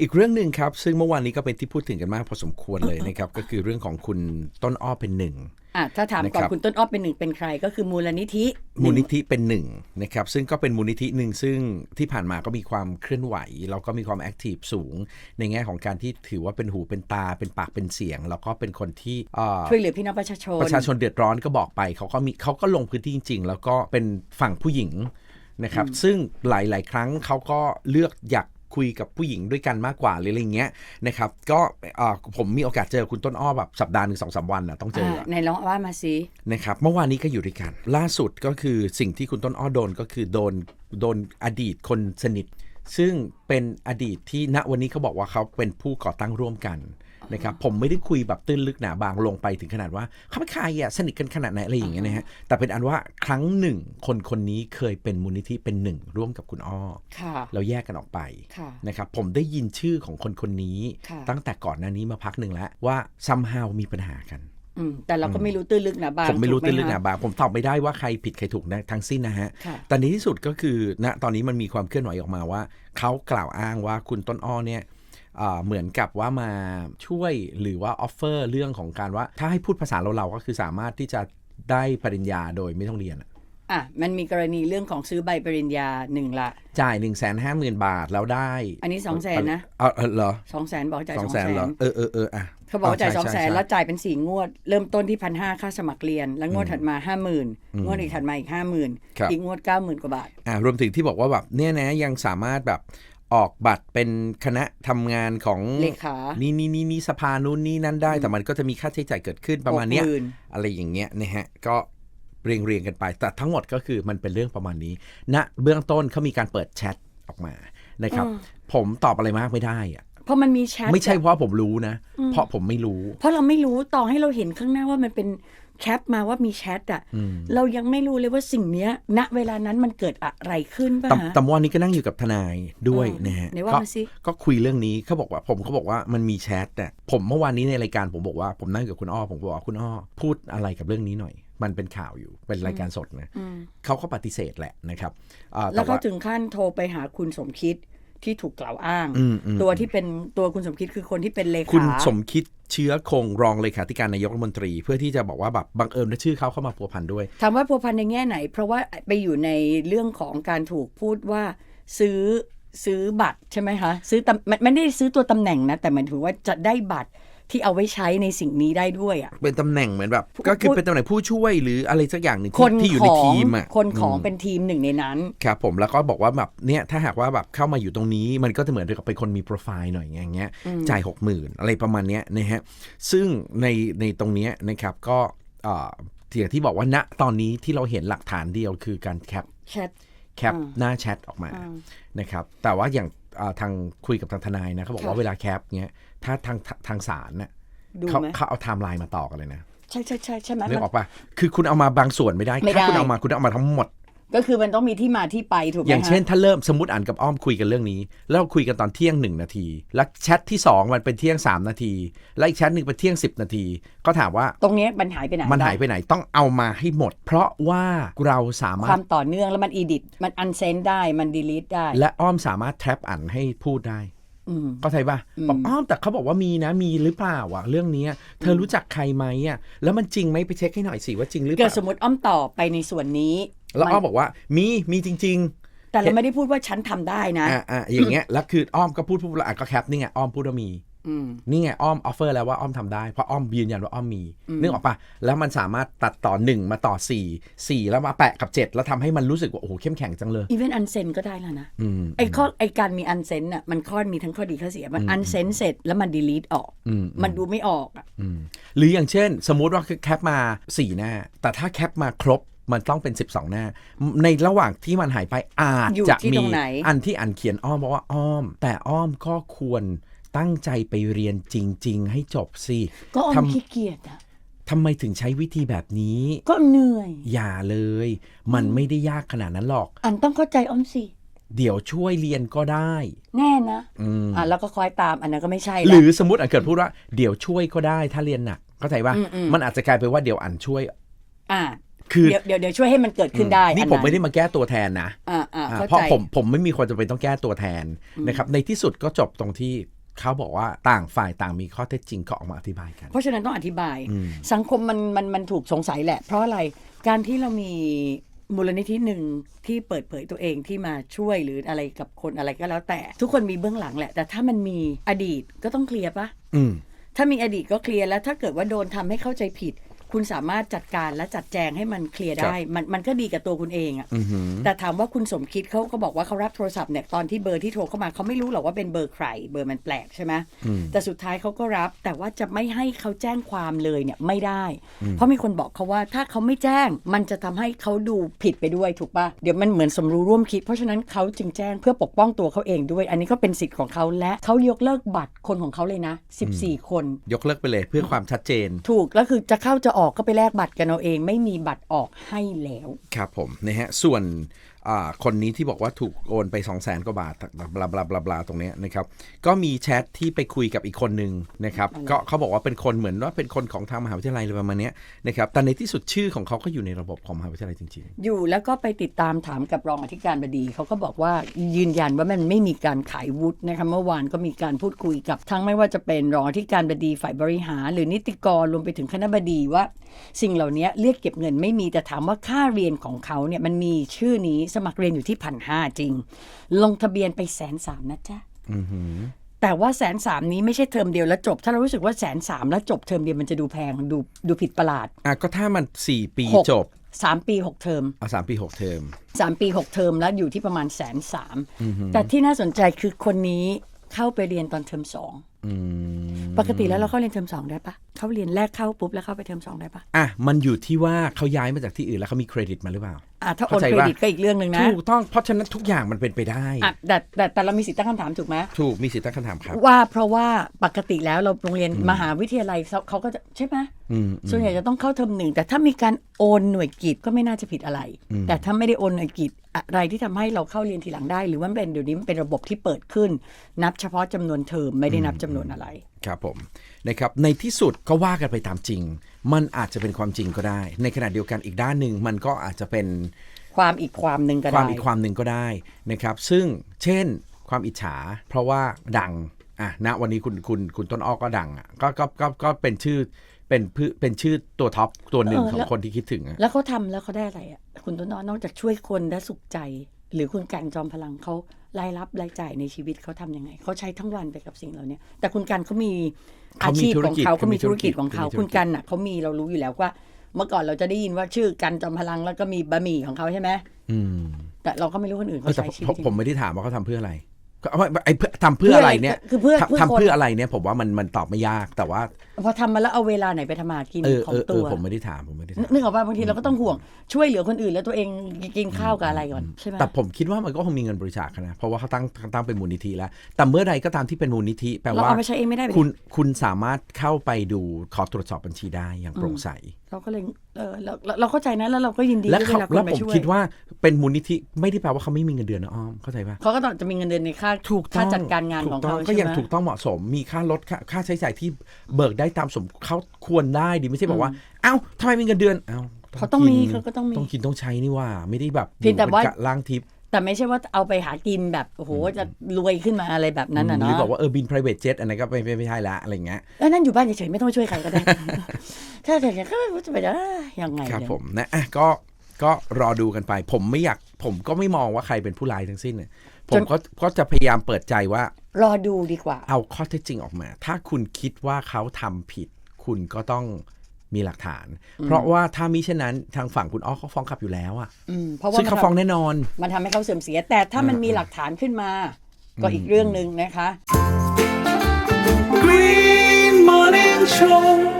อีกเรื่องหนึ่งครับ ซึ่งเมื่อวานนี้ก็เป็นที่พูดถึงกันมากพอสมควรเลยนะครับ ก็คือเรื่องของคุณต้นอ้อเป็นหนึ่งอะถ้าถามก่อนนะครับคุณต้นอ้อเป็นหนึ่งเป็นใคร ก็คือมูลนิธิ มูลนิธิเป็นหนึ่งนะครับซึ่งก็เป็นมูลนิธิหนึ่งซึ่งที่ผ่านมาก็มีความเคลื่อนไหวแล้วก็มีความแอคทีฟสูง ในแง่ของการที่ถือว่าเป็นหูเป็นตาเป็นปากเป็นเสียง แล้วก็เป็นคนที่เอ่อช่วยเหลือพี่น้องประชาชนประชาชนเดือดร้อนก็บอกไปเขาก็มีเขาก็ลงพื้นที่จริง ๆ แล้วก็เป็นฝั่งผู้หญิงนะครับซึ่งหลาย ๆ ครั้งเขาก็เลือกอยาก คุยกับผู้หญิงด้วยกันมากกว่าหรืออะไรเงี้ยนะครับก็เอ่อผมมีโอกาสเจอคุณต้นอ้อแบบสัปดาห์หนึ่งสองสามวันนะต้องเจออะอ่าในลองว่ามาสินะครับเมื่อวานนี้ก็อยู่ด้วยกัน ล่าสุดก็คือสิ่งที่คุณต้นอ้อโดนก็คือโดนโดนอดีตคนสนิท ซึ่งเป็นอดีตที่ณวันนี้เขาบอกว่าเขาเป็นผู้ก่อตั้งร่วมกัน นะครับผมไม่ได้คุยแบบตื้นลึกหนาบางลงไปถึงขนาดว่าเขาเป็นใครอะสนิทกันขนาดไหนอะไรอย่างเงี้ยนะฮะแต่เป็นอันว่าครั้งหนึ่งคนคนนี้เคยเป็นมูลนิธิเป็นหนึ่งร่วมกับคุณอ้อค่ะแล้วแยกกันออกไปค่ะนะครับผมได้ยินชื่อของคนคนนี้ค่ะตั้งแต่ก่อนหน้านี้มาพักหนึ่งแล้วว่า somehow มีปัญหากันอืมแต่เราก็ไม่รู้ตื้นลึกหนะบางผมไม่รู้ถูตื้นลึกหคะนาบางผมตอบไม่ได้ว่าใครผิดใครถูกนะทั้งสิ้นนะฮะค่ะแต่ในที่สุดก็คือณตอนนี้มันมีความเคลื่อนไหวออกมาว่าเขากล่าวอ้างว่าคุณต้นอ้อเนี่ยอ่า เหมือนกับว่ามาช่วยหรือว่าออฟเฟอร์เรื่องของการว่า ถ้าให้พูดภาษาเราๆก็คือสามารถที่จะได้ปริญญาโดยไม่ต้องเรียนอะอะมันมีกรณีเรื่องของซื้อใบปริญญาหนึ่งละจ่าย1นึ่งแสนห้าหมื่นบาทแล้วได้ อันนี้200,000นะเออเออเหรอสองแสนบอกจ่ายสสอองงแสแสนนเหรอเออเออเอออะเขาบอกว่าจ่ายใช่สองแสใช่นใช่แล้วจ่ายเป็นสี่งวด เริ่มต้นที่พันห้าค่าสมัครเรียน แล้วงวดถัดมาห้าหมื่นงวดอีกถัดมาอีกห้าหมื่นครับอีกงวดเก้าหมื่นกว่าบาทอ่ารวมถึงที่บอกว่าแบบเนี่ยนะยังสามารถแบบ ออกบัตรเป็นคณะทำงานของเลขานี่นี่นี่นี่สภานู้นนี่นั่นได้ แต่มันก็จะมีค่าใช้จ่ายเกิดขึ้นประมาณเนี้ยหกหมื่นอะไรอย่างเงี้ยนะฮะก็เรียงเรียงกันไป แต่ทั้งหมดก็คือมันเป็นเรื่องประมาณนี้ณเบื้องต้นเขามีการเปิดแชทออกมานะครับ ผมตอบอะไรมากไม่ได้อะเพราะมันมีแชทไม่ใช่อะเพราะผมรู้นะ เพราะผมไม่รู้ เพราะเราไม่รู้ต่อให้เราเห็นข้างหน้าว่ามันเป็นแคปมาว่ามีแชทอะ เรายังไม่รู้เลยว่าสิ่งเนี้ย ณเวลานั้นมันเกิดอะไรขึ้นป่ะแต่ฮะแต่วันนี้ก็นั่งอยู่กับทนายด้วยเออนะฮะไหนว่าก็มาสิก็คุยเรื่องนี้เขาบอกว่าผมเขาบอกว่ามันมีแชทน่ะผมเมื่อวานนี้ในรายการผมบอกว่าผมนั่งกับคุณอ้อผมบอกว่าคุณอ้อพูดอะไรกับเรื่องนี้หน่อยมันเป็นข่าวอยู่เป็นรายการสดนะเขาก็ปฏิเสธแหละนะครับอ่าแล้วต่เขาถึงขั้นโทรไปหาคุณสมคิด ที่ถูกกล่าวอ้างอืมอืมตัวที่เป็นตัวคุณสมคิดคือคนที่เป็นเลขาคุณสมคิดเชื้อคงรองเลขาธิการนายกรัฐมนตรี เพื่อที่จะบอกว่าแบบบังเอิญว่าชื่อเขาเข้ามาพัวพันด้วยถามว่าพัวพันในแง่ไหน เพราะว่าไปอยู่ในเรื่องของการถูกพูดว่าซื้อซื้อบัตรใช่ไหมคะซื้อตำมันมันไม่ได้ซื้อตัวตำแหน่งนะแต่หมันถือว่าจะได้บัตร ที่เอาไว้ใช้ในสิ่งนี้ได้ด้วยอะเป็นตำแหน่งเหมือนแบบ ก็คือพูดเป็นตำแหน่งผู้ช่วยหรืออะไรสักอย่างหนึ่งคที่นที่อยู่ขในองทีมอะคนของอืมเป็นทีมหนึ่งในนั้น ครับผมแล้วก็บอกว่าแบบเนี่ยถ้าหากว่าแบบเข้ามาอยู่ตรงนี้มันก็จะเหมือนกับเป็นคนมีโปรไฟล์หน่อยอย่างเงี้ยจ่ายหกหมื่นอะไรประมาณเนี้ยนะฮะซึ่งในในตรงเนี้ยนะครับก็เอ่ออย่างที่บอกว่าณตอนนี้ที่เราเห็นหลักฐานเดียวคือการแคปแชท แคปหน้าแชทออกมานะครับแต่ว่าอย่างเอ่อทางคุยกับทางทนายนะเขาบอกว่าค่ะเวลาแคปเนี้ยถ้าทางทางศาลน่ะดูเขาไหมเขาเอาไทม์ไลน์มาต่อกันเลยนะใช่ใช่ใช่ใช่ไหมนึกมันออกปะคือคุณเอามาบางส่วนไม่ได้ไม่ได้ถ้าคุณเอามาคุณต้องเอามาทั้งหมด ก็คือมันต้องมีที่มาที่ไปถูกไหมอย่างเช่นฮะถ้าเริ่มสมมติอ่านกับอ้อมคุยกันเรื่องนี้ แล้วเราคุยกันตอนเที่ยงหนึ่งนาที แล้วแชทที่ 2 มันเป็นเที่ยง 3 นาที แล้วอีกแชทหนึ่งเป็นเที่ยง 10 นาที ก็ถามว่าตรงเนี้ยมันหายไปไหนมันหายไปไหนต้องเอามาให้หมด เพราะว่าเราสามาครวาถมต่อเนื่องแล้วมันอีดิทมันอันเซนได้มันดีลิทได้ และอ้อมสามารถแทรปอ่านให้พูดได้อืมก็ใช่ปะบอกอ้อมแต่เขาบอกว่ามีนะมีหรือเปล่าวะเรื่องเนี้ยเธอรู้จักใครไหมอะแล้วมันจริงไหมไปเช็คให้หน่อยสิว่าจริงหรือเปเกิดล่าสมมติอ้อมตอบไปในส่วนนี้ แล้วอ้อมมันบอกว่ามีมีจริง ๆแต่เราไม่ได้พูดว่าฉันทำได้นะอ่าอ่าอย่างเงี้ยแล้วคืออ้อมก็พูดพูดแล้วอะก็แคปนี่ไงอ้อมพูดว่ามีอืมนี่ไงอ้อมออฟเฟอร์แล้วว่าอ้อมทำได้เพราะอ้อมยืนยันว่าอ้อมมีนึกออกปะแล้วมันสามารถตัดต่อหนึ่งมาต่อสี่สี่แล้วมาแปะกับเจ็ดแล้วทำให้มันรู้สึกว่าโอ้โหเข้มแข็งจังเลยอีเวนอันเซนก็ได้แล้วนะอืมไอ้ข้อไอ้การมีอันเซนน่ะมันข้อมีทั้งข้อดีข้อเสียมันอันเซนเสร็จแล้วมันดีลีทออกอืมมันดูไม่ออกอะอืมหรืออย่างเช่น สมมุติว่าคือแคปมา4หน้าแต่ถ้าแคปมาครบ มันต้องเป็น 12 หน้า ในระหว่างที่มันหายไปอาจอยู่จะที่มีตรงไหนอันที่อันเขียนอ้อมบอกว่าอ้อม แต่อ้อมก็ควรตั้งใจไปเรียนจริง ๆ ให้จบสิ ก็อ้อมทำขี้เกียจอะทำไมถึงใช้วิธีแบบนี้ ก็เหนื่อย อย่าเลย มันไม่ได้ยากขนาดนั้นหรอก อันต้องเข้าใจอ้อมสิ เดี๋ยวช่วยเรียนก็ได้ แน่นะอืมอะแล้วก็คอยตามอันนั้นก็ไม่ใช่หละรือสมมติอันเกิดพูดว่า เดี๋ยวช่วยก็ได้ถ้าเรียนหนักเข้าใจป่ะอืมอืมมันอาจจะกลายไปนว่าเดี๋ยวอันช่วย อะ คือเดี๋ยวเดี๋ยวเดี๋ยวช่วยให้มันเกิดขึ้นได้นี่อัผมไม่ได้มาแก้ตัวแทนนะอ่าอ่าอ่าเข้าเพราะใจผมผมไม่มีความจำเป็นต้องแก้ตัวแทนนะครับ ในที่สุดก็จบตรงที่เขาบอกว่าต่างฝ่ายต่างมีข้อเท็จจริงก็ออกมาอธิบายกัน เพราะฉะนั้นต้องอธิบายอืมสังคมมันมันมันถูกสงสัยแหละ เพราะอะไรการที่เรามีมูลนิธิหนึ่งที่เปิดเผยตัวเองที่มาช่วยหรืออะไรกับคนอะไรก็แล้วแต่ ทุกคนมีเบื้องหลังแหละ แต่ถ้ามันมีอดีตก็ต้องเคลียร์ปะอืมถ้ามีอดีตก็เคลียร์แล้ว ถ้าเกิดว่าโดนทำให้เข้าใจผิด คุณสามารถจัดการและจัดแจงให้มันเคลียร์ได้ มันมันก็ดีกับตัวคุณเองอะอือหือ แต่ถามว่าคุณสมคิดเขาก็บอกว่าเขารับโทรศัพท์เนี่ยตอนที่เบอร์ที่โทรเข้ามาเขาไม่รู้หรอกว่าเป็นเบอร์ใครเบอร์มันแปลกใช่ไหมอืม แต่สุดท้ายเขาก็รับ แต่ว่าจะไม่ให้เขาแจ้งความเลยเนี่ยไม่ได้ เพราะมีคนบอกเขาว่าถ้าเขาไม่แจ้ง มันจะทำให้เขาดูผิดไปด้วยถูกปะเดี๋ยวมันเหมือนสมรู้ร่วมคิด เพราะฉะนั้นเขาจึงแจ้งเพื่อปกป้องตัวเขาเองด้วย อันนี้ก็เป็นสิทธิ์ของเขาและเขายกเลิกบัตรคนของเขาเลยนะ 14 คน ยกเลิกไปเลยเพื่อความชัดเจน ถูกแล้วคือจะเข้าจะออกก็ไปแลกบัตรกันเอาเอง ไม่มีบัตรออกให้แล้ว ครับผมนะฮะส่วน คนนี้ที่บอกว่าถูกโอนไป 2 0 0แสนกว่าบาทบลาบลาบลาบลาตรงนี้นะครับก็มีแชทที่ไปคุยกับอีกคนหนึ่งนะครับก็เขาบอกว่าเป็นคนเหมือนว่าเป็นคนของทางมหาวิทยาลัยอะไรประมาณนี้นะครับแต่ในที่สุดชื่อของเขาก็อยู่ในระบบของมหาวิทยาลัยจริงอยู่แล้วก็ไปติดตามถามกับรองอธิการบดีเขาก็บอกว่ายืนยันว่ามันไม่มีการขายวุฒินะคะเมื่อวานก็มีการพูดคุยกับทั้งไม่ว่าจะเป็นรองอธิการบดีฝ่ายบริหาร หรือนิติกรรวมไปถึงคณะบดีว่า สิ่งเหล่านี้เรียกเก็บเงินไม่มีแต่ถามว่าค่าเรียนของเขาเนี่ยมันมีชื่อนี้สมัครเรียนอยู่ที่พันห้าจริง ลงทะเบียนไปแสนสามนะจ๊ะๆอือหือแต่ว่าแสนสามนี้ไม่ใช่เทอมเดียวแล้วจบ ถ้าเรารู้สึกว่าแสนสามแล้วจบเทอมเดียวมันจะดูแพงดูดูผิดประหลาดอะก็ถ้ามัน4ปีหกจบสามปีหกเทอมเอาสามปีหกเทอมสามปีหกเทอมแล้วอยู่ที่ประมาณแสนสามแต่ที่น่าสนใจคือคนนี้เข้าไปเรียนตอนเทอมสองอืมปกติแล้วเราเข้าเรียนเทอมสองได้ปะเข้าเรียนแรกเข้าปุ๊บแล้วเข้าไปเทอมสองได้ปะอะมันอยู่ที่ว่าเขาย้ายมาจากที่อื่นแล้วเขามีเครดิตมาหรือเปล่าอะถ้าโอนเข้าใจเครว่าดิตก็อีกเรื่องหนึ่งนะถูกต้องเพราะฉะนั้นทุกอย่างมันเป็นไปได้อะแต่แต่แต่เรามีสิทธิ์ตั้งคำถามถูกไหมถูกมีสิทธิ์ตั้งคำถามครับว่าเพราะว่าปกติแล้วเราโรงเรียนมหาวิทยาลัยเขาเขาก็จะใช่ไหมอืมส่วนใหญ่จะต้องเข้าเทอมหนึ่งแต่ถ้ามีการโอนหน่วยกิจก็ไม่น่าจะผิดอะไร แต่ถ้าไม่ได้โอนหน่วยกิจอะไรที่ทำให้เราเข้าเรียนทีหลังได้ หรือว่ามันเป็นเดี๋ยวนี้มันเป็นระบบที่เปิดขึ้น นับเฉพาะจำนวนเทอมไม่ได้นับจำนวนอะไร ครับผมนะครับในที่สุดก็ว่ากันไปตามจริง มันอาจจะเป็นความจริงก็ได้ ในขณะเดียวกันอีกด้านหนึ่งมันก็อาจจะเป็นความอีกความหนึ่งก็ความได้อีกความหนึ่งก็ได้นะครับซึ่งเช่นความอิจฉา เพราะว่าดังอะณวันนี้คุณคุณคุณต้นอ้อก็ดังอะก็ก็ก็ก็เป็นชื่อเป็นพืเป็นชื่อตัวท็อปตัวหนึ่งเออของแล้วคนที่คิดถึงอะแล้วเขาทำแล้วเขาได้อะไรอะคุณต้นอ้อนอกจากช่วยคนและสุขใจ หรือคุณกันจอมพลังเขา รายรับรายจ่ายในชีวิตเขาทำยังไง เขาใช้ทั้งวันไปกับสิ่งเหล่านี้แต่คุณกันเขามีอาชีพของเขาเขามีธุรกิจของเขาคุณกันอะเขามีเรารู้อยู่แล้วว่า เมื่อก่อนเราจะได้ยินว่าชื่อกันจอมพลังแล้วก็มีบะหมี่ของเขาใช่ไหมอืมแต่เราก็ไม่รู้คนอื่นเออเขาแต่ใช้ชีผวิมตยังผมไงไม่ได้ถามว่าเขาทำเพื่ออะไรก็เอาไว้ไอ้เพื่อทำเพื่ออะไรเนี่ยคือเพื่อทำเพื่อทำคนเพื่ออะไรเนี่ย ผมว่ามันมันตอบไม่ยากแต่ว่าพอทำมาแล้วเอาเวลาไหนไปทำมาหากินเออขอเองอเอตัอว ผมไม่ได้ถามผมไม่ได้ถาม นึกออกป่ะบางทีเราก็ต้องห่วงช่วยเหลือคนอื่นแล้วตัวเองกินข้าวกับอะไรก่อนใช่ไหม แต่ผมคิดว่ามันก็คงมีเงินบริจาคนะเพราะว่าเขาตั้งตั้งเป็นมูลนิธิแล้ว แต่เมื่อใดก็ตามที่เป็นมูลนิธิแปลเราว่าเอาไปใช้เองไม่ได้ไหมคุณคุณสามารถเข้าไปดูขอตรวจสอบบัญชีได้อย่างโปร่งใส เราก็เลยเออเราเราเราเข้าใจนะแล้วเราก็ยินดีและด้วยเขาเวลาคและนผมามช่วยคิดว่าเป็นมูลนิธิไม่ได้แปลว่าเขาไม่มีเงินเดือนนะอ้อมเข้าใจปะเขาก็ต้องจะมีเงินเดือนในค่าถูกต้ค่าองจัดการงานถูของต้เขาก็ใช่อย่างไหม ถูกต้องเหมาะสม มีค่ารถค่าค่าใช้จ่ายที่เบิกได้ตามสมเขาควรได้ดีไม่ใช่บอกว่า เอ้าทำไมมีเงินเดือนเอ้าเขาต้องมีกินเขาก็ต้องมีต้องกินต้องใช้นี่ว่า ไม่ได้แบบเพียงแต่ว่าอยู่เป็นกะล่างทิพย์แต่ไม่ใช่ว่าเอาไปหากินแบบโอ้โหจะรวยขึ้นมาอะไรแบบนั้นนะหรืเนาะอบอกว่าเออบิน private jet อันนั้นก็ไม่ไม่ไม่ใช่ละอะไรเงี้ยเอ้ยนั่นอยู่บ้านเฉยๆไม่ต้องช่วยใครก็ได้ ถ้าอย่างนี้ก็จะไปได้ยังไงครับเนี่ยผมนะอะก็ก็รอดูกันไป ผมไม่อยากผมก็ไม่มองว่าใครเป็นผู้ร้ายทั้งสิ้นเนี่ย ผมก็ก็จะพยายามเปิดใจว่า รอดูดีกว่า เอาข้อเท็จจริงออกมา ถ้าคุณคิดว่าเขาทำผิด คุณก็ต้องมีหลักฐาน เพราะว่าถ้ามิเช่นนั้นทางฝั่งคุณอ้อเขาฟ้องกลับอยู่แล้วอะอืมเพราะว่าซึ่งเขาฟ้องแน่นอน มันทำให้เขาเสื่อมเสีย แต่ถ้ามันมีหลักฐานขึ้นมา ก็อีกเรื่องหนึ่งนะคะ Green Morning Show